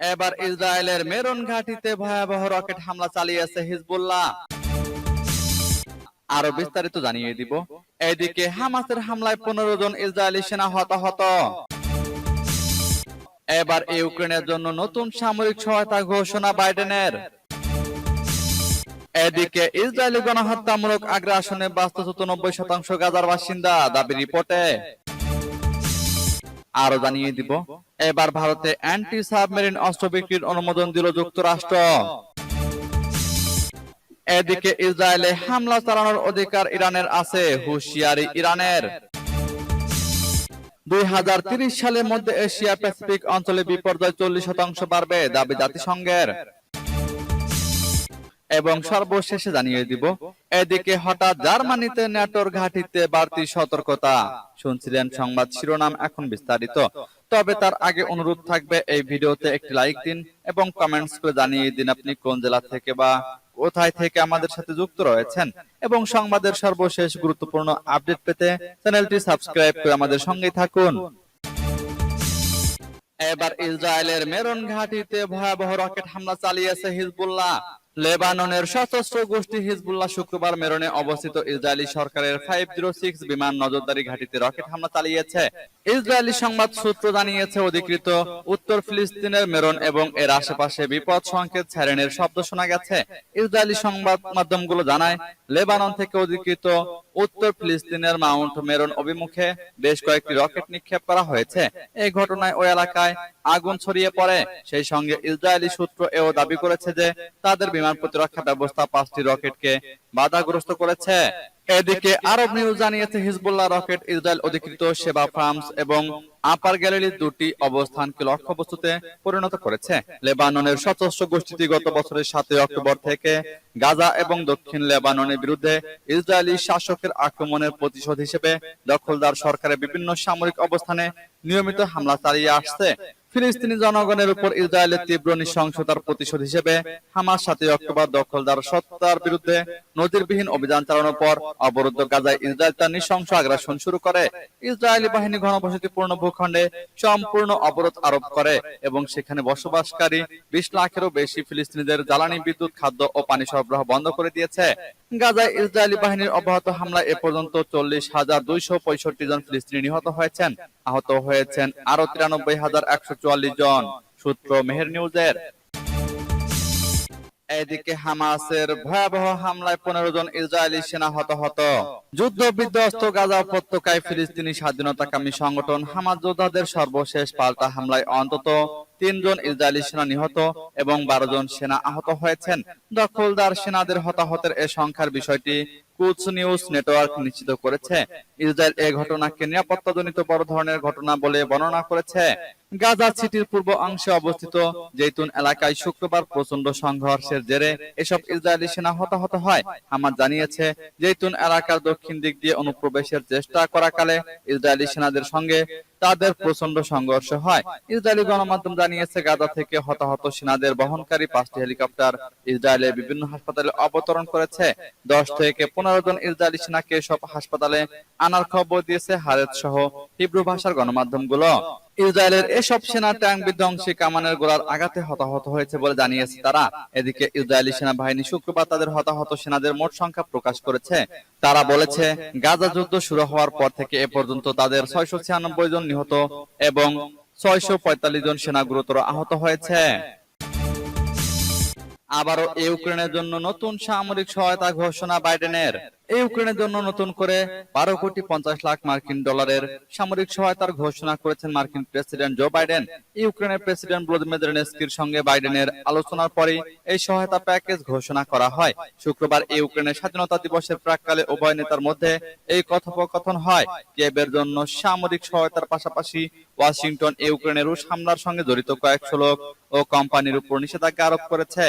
এবার ইসরায়েলের মেরন ঘাটিতে ভয়াবহ রকেট হামলা চালিয়েছে হিজবুল্লাহ। আরও বিস্তারিত জানিয়ে দিব। এদিকে হামাসের হামলায় পনেরো জন ইসরায়েলি সেনা হতাহত। এবার ইউক্রেনের জন্য নতুন সামরিক সহায়তা ঘোষণা বাইডেনের। এদিকে ইসরায়েলি গণহত্যামূলক আগ্রাসনে বাস্তুচ্যুত নব্বই শতাংশ গাজার বাসিন্দা দাবি রিপোর্টে। আরও জানিয়ে দিব। এবার ভারতে অ্যান্টি সাবমেরিন অস্ত্র বিক্রির অনুমোদন দিল যুক্তরাষ্ট্র। এদিকে ইসরায়েলে হামলা চালানোর অধিকার ইরানের আছে, হুঁশিয়ারি ইরানের। দুই হাজার তিরিশ সালের মধ্যে এশিয়া প্যাসিফিক অঞ্চলে বিপর্যয় চল্লিশ শতাংশ বাড়বে দাবি জাতিসংঘের। এবং সর্বশেষে জানিয়ে দিব, এদিকে হঠাৎ জার্মানিতে ন্যাটোর ঘাটিতে বাড়তি সতর্কতা। শুনছিলেন সংবাদ শিরোনাম এখন বিস্তারিত। তবে তার আগে অনুরোধ থাকবে, এই ভিডিওতে একটি লাইক দিন এবং কমেন্টস করে জানিয়ে দিন আপনি কোন জেলা থেকে বা কোথায় থেকে আমাদের সাথে যুক্ত রয়েছেন। এবং সংবাদের সর্বশেষ গুরুত্বপূর্ণ আপডেট পেতে চ্যানেলটি সাবস্ক্রাইব করে আমাদের সঙ্গেই থাকুন। এবার ইসরায়েলের মেরন ঘাটিতে ভয়াবহ রকেট হামলা চালিয়েছে হিজবুল্লাহ। লেবাননের সশস্ত্র গোষ্ঠী হিজবুল্লাহ শুক্রবার মেরনে অবস্থিত ইসরায়েলি সরকারের ফাইভ জিরো সিক্স বিমান নজরদারি ঘাটিতে রকেট হামলা চালিয়েছে। ইসরায়েলি সংবাদ সূত্র জানিয়েছে, অধিকৃত উত্তর ফিলিস্তিনের মেরন এবং এর আশেপাশে বিপদ সংকেত ছাড়েনের শব্দ শোনা গেছে। ইসরায়েলি সংবাদ মাধ্যমগুলো জানায়, লেবানন থেকে অধিকৃত উত্তর ফিলিস্তিনের মাউন্ট মেরন অভিমুখে বেশ কয়েকটি রকেট নিক্ষেপ করা হয়েছে। এই ঘটনায় ওই এলাকায় আগুন ছড়িয়ে পড়ে। সেই সঙ্গে ইসরায়েলি সূত্র এও দাবি করেছে যে, তাদের বিমান প্রতিরক্ষা ব্যবস্থা পাঁচটি রকেটকে বাধাগ্রস্ত করেছে। এদিকে আরব নিউজ জানিয়েছে, হিজবুল্লাহ রকেট ইসরায়েল অধিকৃত সেবা ফার্মস এবং আপার গ্যালারির দুটি অবস্থানকে লক্ষ্যবস্তুতে পরিণত করেছে। লেবাননের সশস্ত্র গোষ্ঠীটি গত বছরের সাতই অক্টোবর থেকে গাজা এবং দক্ষিণ লেবাননের বিরুদ্ধে ইসরায়েলি শাসকের আক্রমণের প্রতিশোধ হিসেবে দখলদার সরকারের বিভিন্ন সামরিক অবস্থানে নিয়মিত হামলা চালিয়ে আসছে। ফিলিস্তিনি জনগণের উপর ইসরায়েলের তীব্র নৃশংসতার প্রতিশোধ হিসেবে হামাস সাতই অক্টোবর দখলদার সত্তার বিরুদ্ধে নজিরবিহীন অভিযান চালানোর পর অবরুদ্ধ গাজায় ইসরায়েল তার নৃশংস আগ্রাসন শুরু করে। ইসরায়েলি বাহিনী ঘনবসতিপূর্ণ ভূখণ্ডে সম্পূর্ণ অবরোধ আরোপ করে এবং সেখানে বসবাসকারী বিশ লাখেরও বেশি ফিলিস্তিনিদের জ্বালানি বিদ্যুৎ, খাদ্য ও পানি সরবরাহ বন্ধ করে দিয়েছে। গাজায় ইসরায়েলি বাহিনীর অব্যাহত হামলায় এ পর্যন্ত চল্লিশ হাজার দুইশো পঁয়ষট্টি জন ফিলিস্তিনি নিহত হয়েছেন। আহত হয়েছেন আরও তিরানব্বই হাজার একশো চুয়াল্লিশ জন, সূত্র মেহের নিউজের। এদিকে হামাসের ভয়াবহ হামলায় পনেরো জন ইসরায়েলি সেনা হতাহত। যুদ্ধ বিধ্বস্ত গাজা উপত্যকায় ফিলিস্তিনি স্বাধীনতাকামী সংগঠন হামাস যোদ্ধাদের সর্বশেষ পাল্টা হামলায় অন্তত তিনজন ইসরায়েলি সেনা নিহত এবং বারো জন সেনা আহত হয়েছেন। দখলদার সেনাদের হতাহতের এ সংখ্যার বিষয়টি কুচ নিউজ নেটওয়ার্ক নিশ্চিত করেছে। ইসরায়েল এ ঘটনাকে নিরাপত্তাজনিত বড় ধরনের ঘটনা বলে বর্ণনা করেছে। গাজা সিটির পূর্ব অংশে অবস্থিত জৈতুন এলাকায় শুক্রবার প্রচণ্ড সংঘর্ষের জেরে এসব ইসরায়েলি সেনা হতাহত হয়। হামাদ জানিয়েছে, জৈতুন এলাকার দক্ষিণ দিক দিয়ে অনুপ্রবেশের চেষ্টা করাকালে ইসরায়েলি সেনাদের সঙ্গে তাদের প্রচণ্ড সংঘর্ষ হয়। ইসরায়েলি গণমাধ্যম জানিয়েছে, গাজা থেকে হতাহত সেনাদের বহনকারী পাঁচটি হেলিকপ্টার ইসরায়েলের বিভিন্ন হাসপাতালে অবতরণ করেছে। দশ থেকে পনেরো জন ইসরায়েলি সেনাকে সব হাসপাতালে আনার খবর দিয়েছে হারেত সহ হিব্রু ভাষার গণমাধ্যমগুলো। ইসরায়েলের এসব সেনা ট্যাঙ্ক বিধ্বংসী কামানের গোলার আঘাতে হতাহত হয়েছে বলে জানিয়েছে তারা। এদিকে ইসরায়েলি সেনাবাহিনী শুক্রবার তাদের হতাহত সেনাদের মোট সংখ্যা প্রকাশ করেছে। তারা বলেছে, গাজা যুদ্ধ শুরু হওয়ার পর থেকে এ পর্যন্ত তাদের ছয়শো ছিয়ানব্বই জন নিহত এবং ছয়শো পঁয়তাল্লিশ জন সেনা গুরুতর আহত হয়েছে। আবারও ইউক্রেনের জন্য নতুন সামরিক সহায়তা ঘোষণা বাইডেনের। ইউক্রেনের জন্য নতুন করে বারো কোটি পঞ্চাশ লাখ মার্কিন ডলারের সামরিক সহায়তার ঘোষণা করেছেন মার্কিন প্রেসিডেন্ট জো বাইডেন। ইউক্রেনের প্রেসিডেন্ট ভ্লাদিমির জেলেনস্কির সঙ্গে বাইডেনের আলোচনার পরে এই সহায়তা প্যাকেজ ঘোষণা করা হয়। শুক্রবার ইউক্রেনের স্বাধীনতা দিবসের প্রাককালে উভয় নেতার মধ্যে এই কথোপকথন হয়। কিয়েভের জন্য সামরিক সহায়তার পাশাপাশি ওয়াশিংটন ইউক্রেনের রুশ হামলার সঙ্গে জড়িত কয়েকশো লোক ও কোম্পানির উপর নিষেধাজ্ঞা আরোপ করেছে।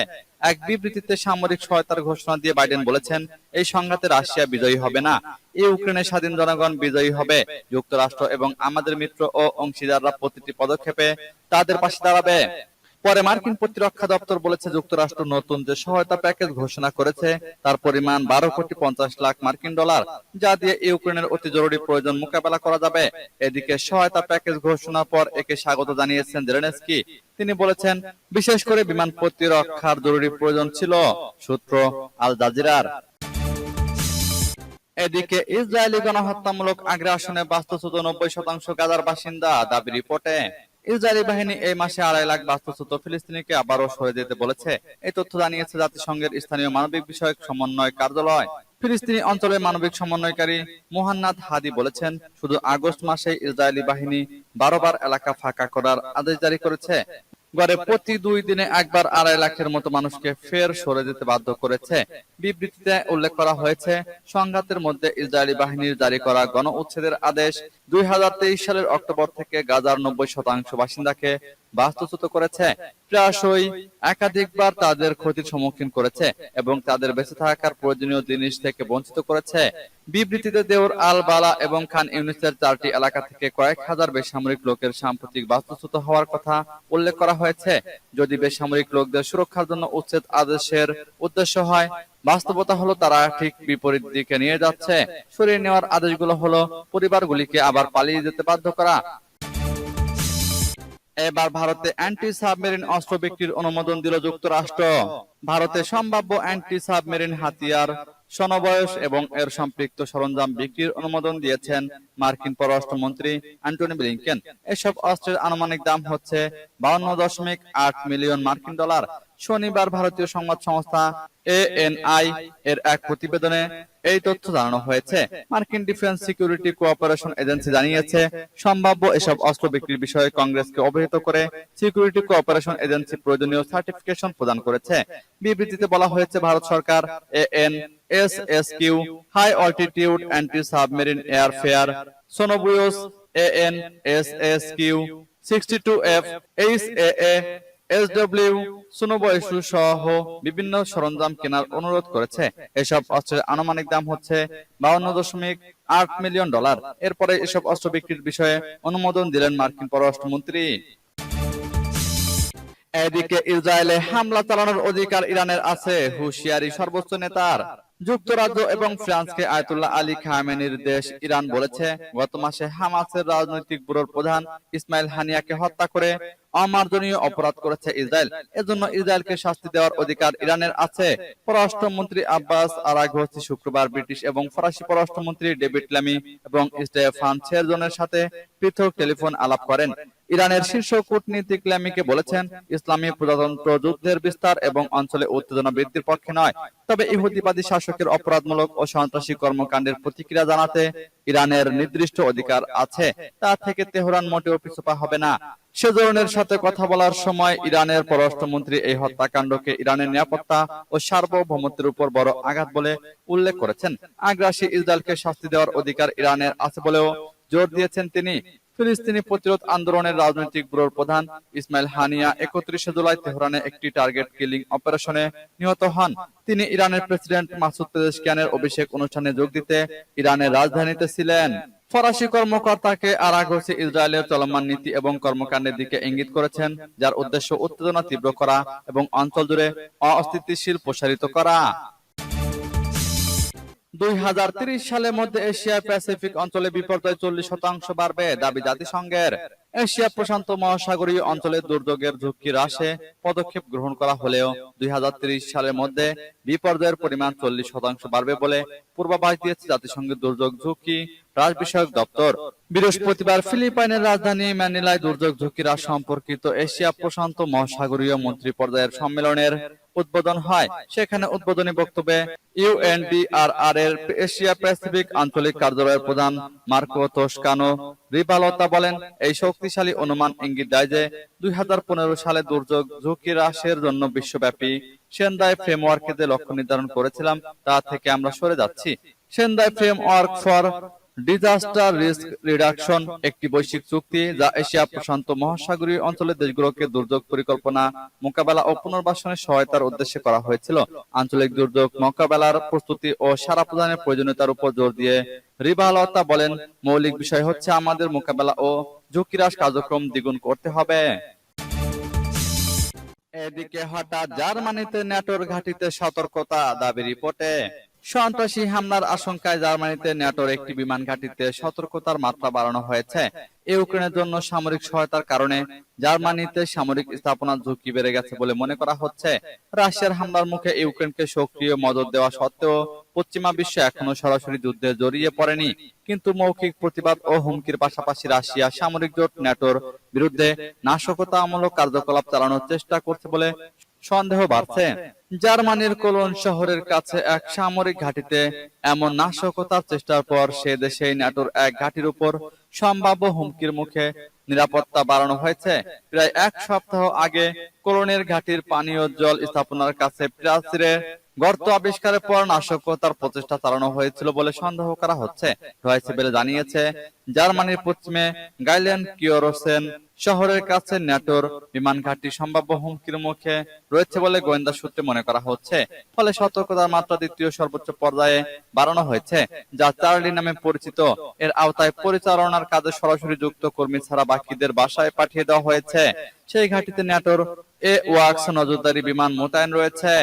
এক বিবৃতিতে সামরিক সহায়তার ঘোষণা দিয়ে বাইডেন বলেছেন, এই সংঘাতে রাশিয়া বিজয়ী হবে না, ইউক্রেনের স্বাধীন জনগণ বিজয়ী হবে, যুক্তরাষ্ট্র এবং আমাদের মিত্র ও অংশীদাররা প্রতিটি পদক্ষেপে তাদের পাশে দাঁড়াবে। পরে মার্কিন প্রতিরক্ষা দপ্তর বলেছে যুক্তরাষ্ট্র নতুন যে সহায়তা প্যাকেজ ঘোষণা করেছে, তার পরিমাণ বারো কোটি পঞ্চাশ লাখ মার্কিন ডলার, যা দিয়ে ইউক্রেনের অতি জরুরি প্রয়োজন মোকাবেলা করা যাবে। এদিকে সহায়তা প্যাকেজ ঘোষণার পর একে স্বাগত জানিয়েছেন জেলেনস্কি। তিনি বলেছেন, বিশেষ করে বিমান প্রতিরক্ষার জরুরি প্রয়োজন ছিল, সূত্র আল জাজিরার। এদিকে ইসরায়েলি গণহত্যামূলক আগ্রাসনে বাস্তুচ্যুত নব্বই শতাংশ গাজার বাসিন্দা, দাবি রিপোর্টে। ইসরায়েলি বাহিনী এই মাসে আড়াই লাখ বাস্তুচ্যুত ফিলিস্তিনিকে আবারও সরে যেতে বলেছে। এই তথ্য জানিয়েছে জাতিসংঘের স্থানীয় মানবিক বিষয়ক সমন্বয় কার্যালয়। ফিলিস্তিনি অঞ্চলের মানবিক সমন্বয়কারী মোহান্নাদ হাদি বলেছেন শুধু আগস্ট মাসে ইসরায়েলি বাহিনী বারোবার এলাকা ফাঁকা করার আদেশ জারি করেছে। গড়ে প্রতি দুই দিনে একবার আড়াই লাখের মতো মানুষকে ফের সরে যেতে বাধ্য করেছে। বিবৃতিতে উল্লেখ করা হয়েছে সংঘাতের মধ্যে ইসরায়েলি বাহিনীর জারি করা গণ উচ্ছেদের আদেশ দুই সালের অক্টোবর থেকে গাজার নব্বই শতাংশ বাসিন্দাকে বাস্তুচ্যুত করেছে। প্রায়শই একাধিকবার তাদের ক্ষতির সম্মুখীন করেছে এবং তাদের বেঁচে থাকার প্রয়োজনীয় জিনিস থেকে বঞ্চিত করেছে। বিবৃতিতে দেওর আল বালা এবং খান ইউনিসের চারটি এলাকা থেকে কয়েক হাজার বেসামরিক লোকের সাম্প্রতিক বাস্তুচ্যুত হওয়ার কথা উল্লেখ করা হয়েছে। যদি বেসামরিক লোকদের সুরক্ষার জন্য উচ্ছেদ আদেশের উদ্দেশ্য হয় বাস্তবতা হলো তারা ঠিক বিপরীত দিকে নিয়ে যাচ্ছে। সরিয়ে নেওয়ার আদেশগুলো হলো পরিবারগুলিকে আবার পালিয়ে যেতে বাধ্য করা। এবার ভারতে অ্যান্টি সাবমেরিন অস্ত্র বিক্রির অনুমোদন দিল যুক্তরাষ্ট্র। ভারতে সম্ভাব্য অ্যান্টি সাবমেরিন হাতিয়ার, সনবয়স এবং এর সম্পৃক্ত সরঞ্জাম বিক্রির অনুমোদন দিয়েছেন মার্কিন পররাষ্ট্রমন্ত্রী অ্যান্টনি ব্লিংকেন। এসব অস্ত্রের আনুমানিক দাম হচ্ছে বাউন্ন দশমিক আট মিলিয়ন মার্কিন ডলার। শনিবার ভারতীয় সংবাদ সংস্থা এএনআই এর এক প্রতিবেদনে এই তথ্য জানানো হয়েছে। মার্কিন ডিফেন্স সিকিউরিটি কোঅপারেশন এজেন্সি জানিয়েছে, সম্ভাব্য এসব অস্ত্র বিক্রির বিষয়ে কংগ্রেসকে অবহিত করে সিকিউরিটি কোঅপারেশন এজেন্সি প্রয়োজনীয় সার্টিফিকেশন প্রদান করেছে। বিবৃতিতে বলা হয়েছে, ভারত সরকার AN S S Q high altitude anti submarine warfare, sonobuoys AN S S Q sixty two F, H A SW সহ বিভিন্ন সরঞ্জাম কেনার অনুরোধ করেছে। এসব অস্ত্রের আনুমানিক দাম হচ্ছে বাউন্ন দশমিক আট মিলিয়ন ডলার। এরপরে এসব অস্ত্র বিক্রির বিষয়ে অনুমোদন দিলেন মার্কিন পররাষ্ট্রমন্ত্রী। এদিকে ইসরায়েলে হামলা চালানোর অধিকার ইরানের আছে, হুঁশিয়ারি সর্বোচ্চ নেতার। যুক্তরাজ্য এবং ফ্রান্সকে আয়তুল্লাহ আলী খামেনির দেশ ইরান বলেছে গত মাসে হামাসের রাজনৈতিক ব্যুরোর প্রধান ইসমাইল হানিয়াকে হত্যা করে অমার্জনীয় অপরাধ করেছে ইসরায়েল। এজন্য ইসরায়েলকে শাস্তি দেওয়ার অধিকার ইরানের আছে। পররাষ্ট্রমন্ত্রী আব্বাস আরাঘোসি শুক্রবার ব্রিটিশ এবং ফরাসি পররাষ্ট্রমন্ত্রী ডেভিড ল্যামি এবং স্টেফান শেরজনের সাথে পৃথক টেলিফোন আলাপ করেন। ইরানের শীর্ষ কূটনীতিক ল্যামিকে বলেছেন, ইসলামী প্রজাতন্ত্র যুদ্ধের বিস্তার এবং অঞ্চলে উত্তেজনা বৃদ্ধির পক্ষে নয়। তবে ইহুদিবাদী শাসকের অপরাধমূলক ও সন্ত্রাসী কর্মকাণ্ডের প্রতিক্রিয়া জানাতে ইরানের নির্দিষ্ট অধিকার আছে। তা থেকে তেহরান মোটেও পিছপা হবে না। সেজনের সাথে কথা বলার সময় ইরানের পররাষ্ট্রমন্ত্রী এই হত্যাকাণ্ডকে ইরানের নিরাপত্তা ও সার্বভৌমত্বের উপর বড় আঘাত বলে উল্লেখ করেছেন। আগ্রাসী ইসরায়েলকে শাস্তি দেওয়ার অধিকার ইরানের আছে বলেও জোর দিয়েছেন তিনি। ফিলিস্তিনি প্রতিরোধ আন্দোলনের রাজনৈতিক ব্যুরোর প্রধান ইসমাইল হানিয়া একত্রিশে জুলাই তেহরানে একটি টার্গেট কিলিং অপারেশনে নিহত হন। তিনি ইরানের প্রেসিডেন্ট মাসুদ পেজেশকিয়ানের অভিষেক অনুষ্ঠানে যোগ দিতে ইরানের রাজধানীতে ছিলেন। ফরাসি কর্মকর্তাকে আরাগোসি ইসরায়েলের চলমান নীতি এবং কর্মকাণ্ডের দিকে ইঙ্গিত করেছেন, যার উদ্দেশ্য উত্তেজনা তীব্র করা এবং অঞ্চল জুড়ে অস্থিতিশীল প্রসারিত করা। দুই সালের মধ্যে এশিয়া প্যাসিফিক অঞ্চলে বিপর্যয় চল্লিশ শতাংশ বাড়বে দাবি জাতিসংঘের। এশিয়া প্রশান্ত মহাসাগরীয় অঞ্চলে দুর্যোগের ঝুঁকি হ্রাসে পদক্ষেপ গ্রহণ করা হলেও সালের মধ্যে বিপর্যয়ের পরিমাণ চল্লিশ শতাংশ বাড়বে বলে পূর্বাভাস দিয়েছে জাতিসংঘের দুর্যোগ ঝুঁকি হ্রাস বিষয়ক দপ্তর। বৃহস্পতিবার ফিলিপাইনের রাজধানী ম্যানিলায় দুর্যোগ ঝুঁকি হ্রাস সম্পর্কিত এশিয়া প্রশান্ত মহাসাগরীয় মন্ত্রী পর্যায়ের সম্মেলনের উদ্বোধন হয়। সেখানে উদ্বোধনী বক্তব্যে ইউএনডিআরআর এর এশিয়া প্যাসিফিক আঞ্চলিক কার্যালয়ের প্রধান মার্কো তোস্কানো রিবালতা বলেন, এই শক্তিশালী অনুমান ইঙ্গিত দেয় যে দুই হাজার পনেরো সালে দুর্যোগ ঝুঁকি হ্রাসের জন্য বিশ্বব্যাপী সেন্দাই ফ্রেমওয়ার্কে যে লক্ষ্য নির্ধারণ করেছিলাম, তা থেকে আমরা সরে যাচ্ছি। Sendai framework for disaster risk reduction একটি বৈশ্বিক চুক্তি যা এশিয়া প্রশান্ত মহাসাগরীয় অঞ্চলের দেশগুলোকে দুর্যোগ পরিকল্পনা মোকাবেলা ও পুনর্বাসনের সহায়তার উদ্দেশ্যে করা হয়েছিল। আঞ্চলিক দুর্যোগ মোকাবেলার প্রস্তুতি ও সারা প্রদানের প্রয়োজনীয়তার উপর জোর দিয়ে রিবালতা বলেন মৌলিক বিষয় হচ্ছে আমাদের মোকাবেলা ও ঝুঁকি হ্রাস কার্যক্রম দ্বিগুণ করতে হবে। এদিকে হঠাৎ জার্মানিতে ন্যাটোর ঘাঁটিতে সতর্কতা দাবি রিপোর্টে। সন্ত্রাসী হামলার আশঙ্কায় জার্মানিতে ন্যাটোর একটি বিমান ঘাঁটিতে সতর্কতার মাত্রা বাড়ানো হয়েছে। ইউক্রেনের জন্য সামরিক সহায়তার কারণে জার্মানিতে সামরিক স্থাপনার ঝুঁকি বেড়ে গেছে বলে মনে করা হচ্ছে। রাশিয়ার হামলার মুখে ইউক্রেনকে সক্রিয় মদত দেওয়া সত্ত্বেও পশ্চিমা বিশ্ব এখনও সরাসরি যুদ্ধে জড়িয়ে পড়েনি। কিন্তু মৌখিক প্রতিবাদ ও হুমকির পাশাপাশি রাশিয়া সামরিক জোট ন্যাটোর বিরুদ্ধে নাশকতামূলক কার্যকলাপ চালানোর চেষ্টা করছে বলে সন্দেহ বাড়ছে। জার্মানির কোলন শহরের কাছে এক সামরিক ঘাঁটিতে এমন নাশকতার চেষ্টার পর সে দেশে ন্যাটোর এক ঘাঁটির উপর সম্ভাব্য হুমকির মুখে নিরাপত্তা বাড়ানো হয়েছে। প্রায় এক সপ্তাহ আগে কোলনের ঘাটির পানীয় জল স্থাপনার কাছে প্রাচীরে গর্ত আবিষ্কারের পর নাশকতার প্রচেষ্টা চালানো হয়েছিল বলে সন্দেহ করা হচ্ছে। রয়েছে জানিয়েছে জার্মানির পশ্চিমে গাইলেন কিওরোসেন শহরের কাছে ন্যাটোর বিমান ঘাঁটি সম্ভাব্য হুমকির মুখে রয়েছে বলে গোয়েন্দা সূত্রে মনে করা হচ্ছে। ফলে সতর্কতার মাত্রা দ্বিতীয় সর্বোচ্চ পর্যায়ে বাড়ানো হয়েছে যা চার্লি নামে পরিচিত। এর আওতায় পরিচালনার কাজে সরাসরি যুক্ত কর্মী ছাড়া বাকিদের বাসায় পাঠিয়ে দেওয়া হয়েছে। সেই ঘাঁটিতে ন্যাটোর এ ওয়াক্স নজরদারি বিমান মোতায়েন রয়েছে।